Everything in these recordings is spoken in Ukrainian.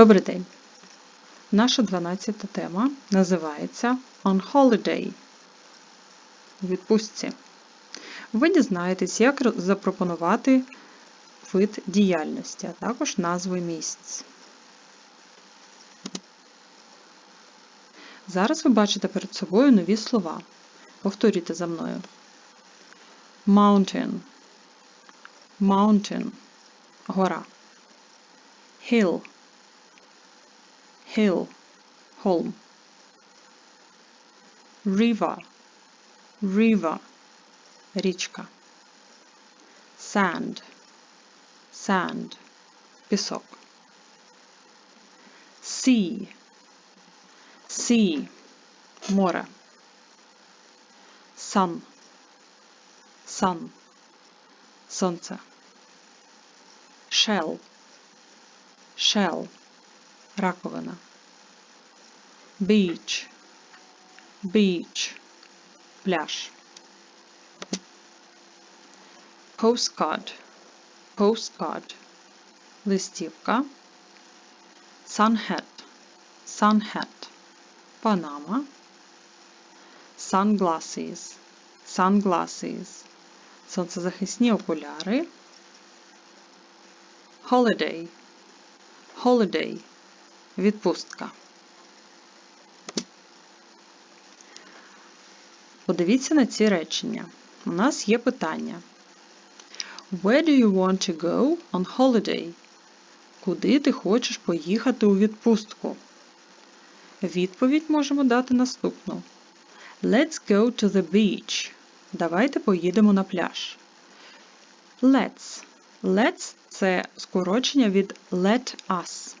Добрий день! Наша 12 тема називається On Holiday. Відпустці. Ви дізнаєтесь, як запропонувати вид діяльності, а також назви місць. Зараз ви бачите перед собою нові слова. Повторюйте за мною. Mountain. Mountain. Гора. Hill. Hill. Холм. River. River. Річка. Sand. Sand. Пісок. Sea. Sea. Море. Sun. Sun. Сонце. Shell. Shell. Раковина. Beach. Beach. Пляж. Postcard. Postcard. Листівка. Sunhat. Sunhat. Панама. Sunglasses. Sunglasses. Сонцезахисні окуляри. Holiday. Holiday. Відпустка. Подивіться на ці речення. У нас є питання. Where do you want to go on holiday? Куди ти хочеш поїхати у відпустку? Відповідь можемо дати наступну. Let's go to the beach. Давайте поїдемо на пляж. Let's. Let's – це скорочення від let us.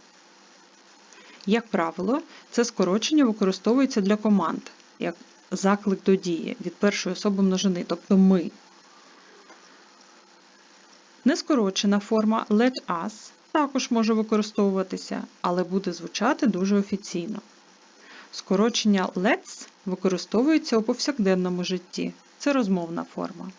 Як правило, це скорочення використовується для команд, як заклик до дії від першої особи множини, тобто ми. Нескорочена форма let us також може використовуватися, але буде звучати дуже офіційно. Скорочення let's використовується у повсякденному житті. Це розмовна форма.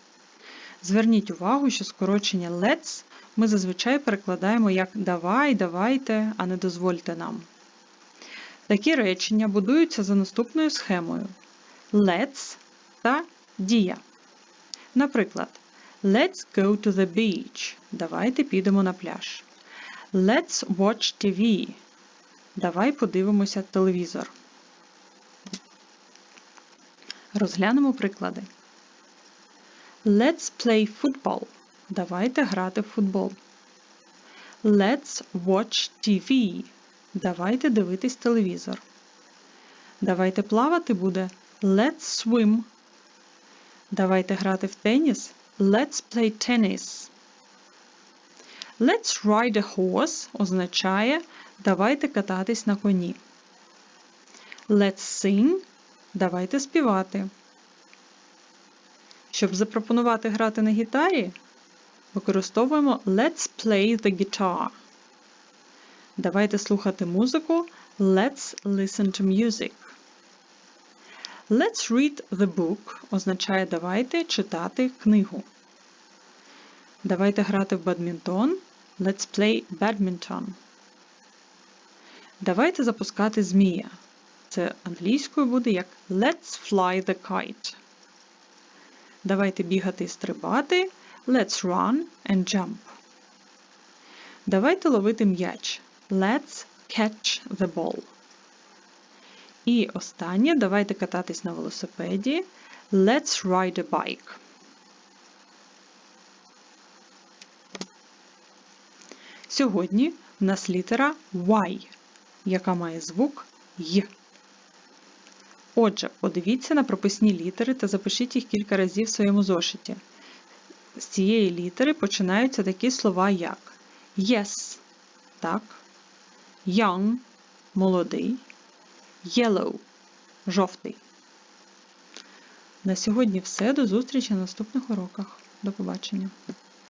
Зверніть увагу, що скорочення let's ми зазвичай перекладаємо як давай, давайте, а не дозвольте нам. Такі речення будуються за наступною схемою: let's та дія. Наприклад, Let's go to the beach. Давайте підемо на пляж. Let's watch TV. Давай подивимося телевізор. Розглянемо приклади. Let's play football. Давайте грати в футбол. Let's watch TV. Давайте дивитись телевізор. Давайте плавати буде Let's swim. Давайте грати в теніс. Let's play tennis. Let's ride a horse означає давайте кататись на коні. Let's sing. Давайте співати. Щоб запропонувати грати на гітарі, використовуємо Let's play the guitar. Давайте слухати музику. Let's listen to music. Let's read the book означає давайте читати книгу. Давайте грати в бадмінтон. Let's play badminton. Давайте запускати змія. Це англійською буде як Let's fly the kite. Давайте бігати і стрибати. Let's run and jump. Давайте ловити м'яч. Let's catch the ball. І останнє, давайте кататись на велосипеді. Let's ride a bike. Сьогодні в нас літера Y, яка має звук Й. Отже, подивіться на прописні літери та запишіть їх кілька разів в своєму зошиті. З цієї літери починаються такі слова, як yes так, young молодий, yellow жовтий. На сьогодні все. До зустрічі на наступних уроках. До побачення!